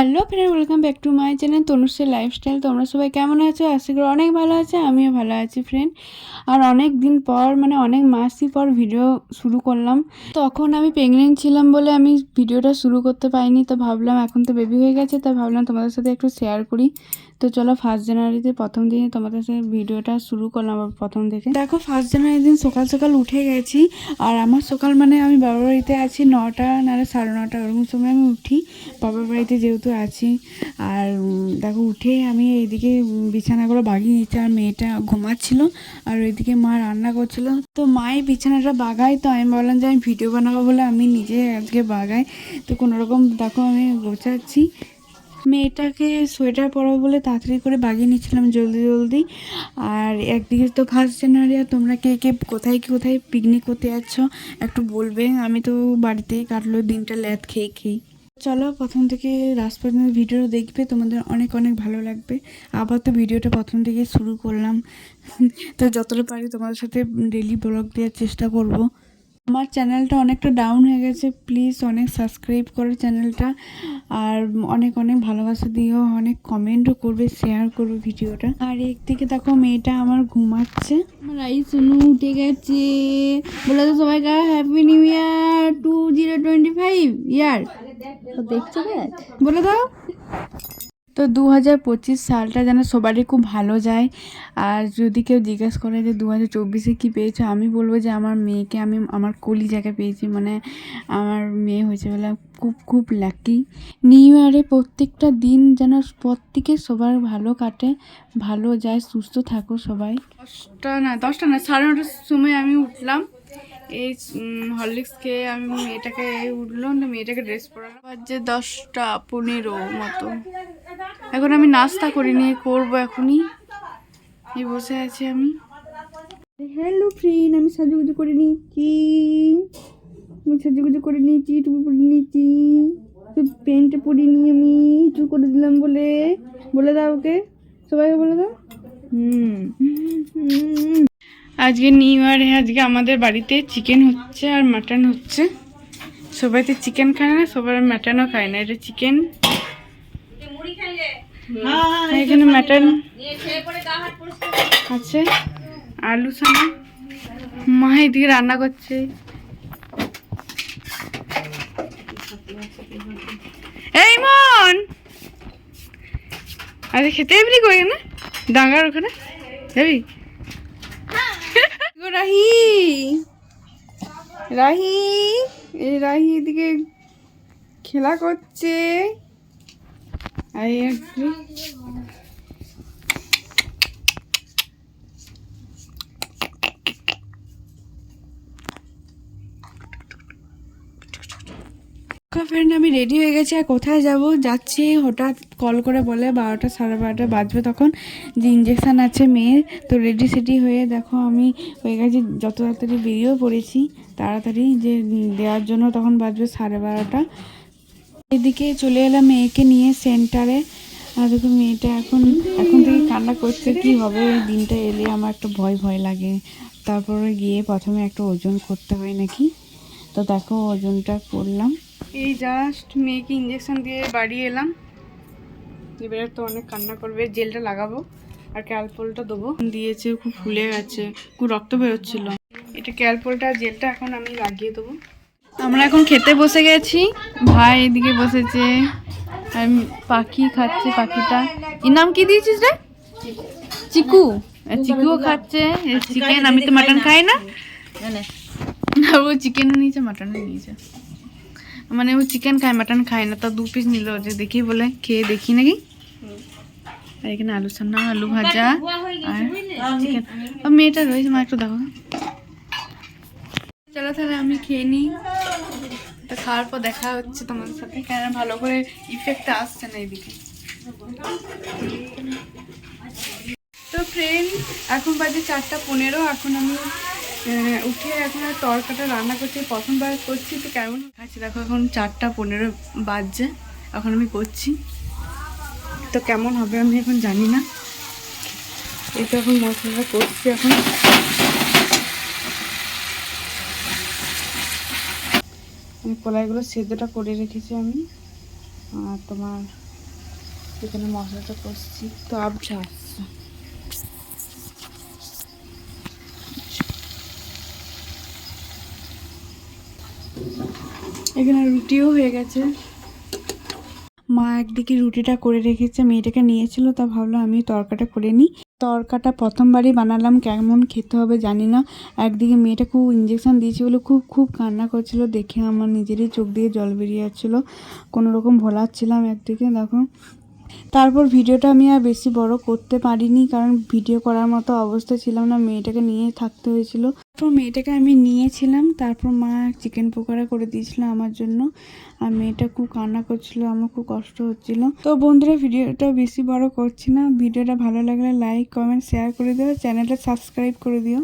Hello friend welcome back to my channel Tanushree lifestyle তোমরা সবাই কেমন আছো? আশা করি অনেক ভালো আছে, আমিও ভালো আছি ফ্রেন্ড আর অনেক দিন পর মানে অনেক মাসই পর ভিডিও শুরু করলাম। তখন আমি প্রেগনেন্ট ছিলাম বলে আমি ভিডিওটা শুরু করতে পারিনি, তো ভাবলাম এখন তো বেবি হয়ে গেছে তা ভাবলাম তোমাদের সাথে একটু শেয়ার করি। তো চলো ফার্স্ট জানুয়ারিতে প্রথম দিনে তোমাদের সাথে ভিডিওটা শুরু করলাম, আবার প্রথম থেকে দেখো ফার্স্ট জানুয়ারি দিন সকাল সকাল উঠে গেছি, আর আমার সকাল মানে আমি বাবার বাড়িতে আছি নটা নাহলে সাড়ে নটা, ওরকম সময় আমি উঠি। বাবার বাড়িতে যেহেতু আছি, আর দেখো উঠে আমি এইদিকে বিছানাগুলো বাগিয়ে নিচ্ছি, আর মেয়েটা ঘুমাচ্ছিল, আর ওইদিকে মা রান্না করছিল। তো মাই বিছানাটা বাগাই তো আমি বললাম যে আমি ভিডিও বানাবো বলে আমি নিজে আজকে বাগাই। তো কোনো রকম দেখো আমি গোছাচ্ছি মেয়েটাকে সোয়েটার পরাবো বলে তাড়াতাড়ি করে বাগিয়ে নিচ্ছিলাম জলদি জলদি। আর একদিকে তো ফার্স্ট জানুয়ারি আর তোমরা কে কে, কোথায় কোথায় পিকনিক করতে যাচ্ছ একটু বলবে। আমি তো বাড়িতেই কাটলো দিনটা ল্যাদ খেয়ে খেয়ে। চলো প্রথম থেকে লাস্ট পর্যন্ত ভিডিও দেখবে, তোমাদের অনেক অনেক ভালো লাগবে। আবার তো ভিডিওটা প্রথম থেকে শুরু করলাম। তো যতটা পারি তোমাদের সাথে ডেলি ব্লগ দেওয়ার চেষ্টা করব। আমার চ্যানেলটা অনেকটা ডাউন হয়ে গেছে প্লিজ অনেক সাবস্ক্রাইব করো চ্যানেলটা। আর অনেক অনেক ভালোবাসা দিও অনেক কমেন্টও করবে শেয়ার করবে ভিডিওটা। আর একদিকে দেখো মেয়েটা আমার ঘুমাচ্ছে। আমার আই সুনু উঠে গেছে। বলে তো সবাইকে happy new year two zero twenty five year দেখছ দেখ বলে দাও। তো দু হাজার পঁচিশ সালটা যেন সবারই খুব ভালো যায়। আর যদি কেউ জিজ্ঞেস করে যে দু হাজার চব্বিশে কী পেয়েছ, আমি বলব যে আমার মেয়েকে আমি আমার কলি জায়গায় পেয়েছি। মানে আমার মেয়ে হয়েছে বলে খুব খুব লাকি নিউ ইয়ারে প্রত্যেকটা দিন যেন প্রত্যেকের সবার ভালো কাটে, ভালো যায়, সুস্থ থাকো সবাই। দশটা না দশটা না, সাড়ে নটার সময় আমি উঠলাম। এই হরলিক্স খেয়ে আমি মেয়েটাকে উঠল না মেয়েটাকে ড্রেস পরালাম। বাজে দশটা পনেরো মতো। এখন আমি নাস্তা করিনি করব এখনই। এই বসে আছি আমি। হ্যালো ফ্রেন্ড আমি সাজুগুজু করে নিচ্ছি। আমি সাজুগুজু করে নিয়েছি টুপি পরে নিয়েছি প্যান্টটা পরিনি আমি চুল করে দিলাম বলে। বলে দাও ওকে। সবাইকে বলে দাও। হুম। হুম আজকে নিউ ইয়ারে আজকে আমাদের বাড়িতে চিকেন হচ্ছে আর মাটন হচ্ছে। সবাই তো চিকেন খায় না সবাই মাটনও খায় না এটা চিকেন এখানে মাটন আছে। আলু সানা মা এদিকে রান্না করছে। এই মন! আরে খেতে এবলি কই না ডাঙ্গার ওখানে? যাবি? গো রাহি। রাহি। এই রাহি এদিকে খেলা করছে। আর একটু ফ্রেন্ড আমি রেডি হয়ে গেছি। আর কোথায় যাব? যাচ্ছি। হঠাৎ কল করে বলে বারোটা, সাড়ে বারোটা বাজবে তখন। যে ইঞ্জেকশান আছে মেয়ের, তো রেডি সেডি হয়ে দেখো আমি হয়ে গেছি, যত তাড়াতাড়ি বেরিয়েও পড়েছি, তাড়াতাড়ি যে দেওয়ার জন্য তখন বাজবে সাড়ে বারোটা। এদিকে চলে এলাম মেয়েকে নিয়ে সেন্টারে। আর দেখো মেয়েটা এখন এখন থেকে কান্না করছে, কি হবে? এই দিনটা এলে আমার একটা ভয় ভয় লাগে। তারপরে গিয়ে প্রথমে একটা ওজন করতে হয় নাকি? তো দেখো ওজনটা করলাম। এই জাস্ট মেয়েকে ইঞ্জেকশন দিয়ে বাড়ি এলাম। এবারে তো অনেক কান্না করবে, জেলটা লাগাবো, আর ক্যালপোলটা দেবো। দিয়েছে, খুব ফুলে গেছে, খুব রক্ত বেরোচ্ছিল। এটা ক্যালপোলটা জেলটা এখন আমি লাগিয়ে দেবো। আমরা এখন খেতে বসে গেছি। ভাই এদিকে বসেছে। আর পাখি খাচ্ছে, পাখিটা। এর নাম কি দিয়েছিস রে? চিকু। চিকুও খাচ্ছে। চিকেন, আমি তো মাটন খাই না। ও চিকেনও নিয়েছে, মাটনও নিয়েছে। মানে ও চিকেন খায়, মাটন খায় না। তা দু পিস নিল যে দেখি বলে, খেয়ে দেখি নাকি? আর এখানে আলু সান্না আলু ভাজা, আর চিকেন। মেয়েটা রয়েছে, মা, একটু দেখো। চলো তাহলে আমি খেয়ে নিই। তো খাওয়ার পর দেখা হচ্ছে তোমাদের সাথে। কেন ভালো করে ইফেক্টটা আসছে না এদিকে। তো ফ্রেন্ড এখন বাজে চারটা পনেরো, এখন আমি উঠে এখন আর তরকাটা রান্না করছি, প্রথমবার করছি, তো কেমন খাচ্ছি দেখো, এখন চারটা পনেরো বাজছে, এখন আমি করছি। তো কেমন হবে আমি এখন জানি না। তো এখন মশলাটা করছি এখন। কলাইগুলো সেদ্ধটা করে রেখেছি আমি। আর তোমার এখানে মশলাটা করছি তো আবছা আসছে এখানে রুটিও হয়ে গেছে। মা একদিকে রুটিটা করে রেখেছে, মেয়েটাকে নিয়েছিল, তা ভাবলো আমি তরকাটা করে নিই। তরকাটা প্রথমবারই বানালাম, কেমন খেতে হবে জানি না। একদিকে মেয়েটা খুব ইঞ্জেকশান দিয়েছে বলে খুব খুব কান্না করছিল, দেখে আমার নিজেরই চোখ দিয়ে জল বেরিয়ে যাচ্ছিল কোনো রকম ভোলাচ্ছিলাম একদিকে, দেখো। তারপর ভিডিওটা আমি আর বেশি বড় করতে পারিনি, কারণ ভিডিও করার মতো অবস্থা ছিলাম না, মেয়েটাকে নিয়ে থাকতে হয়েছিল। তারপর মেয়েটাকে আমি নিয়েছিলাম, তারপর মা চিকেন পকোড়া করে দিয়েছিল আমার জন্য। আর মেয়েটা খুব কান্না করছিল, আমার খুব কষ্ট হচ্ছিল। তো বন্ধুরা, ভিডিওটা বেশি বড় করছি না। ভিডিওটা ভালো লাগলে লাইক কমেন্ট শেয়ার করে দিও। চ্যানেলটা সাবস্ক্রাইব করে দিও।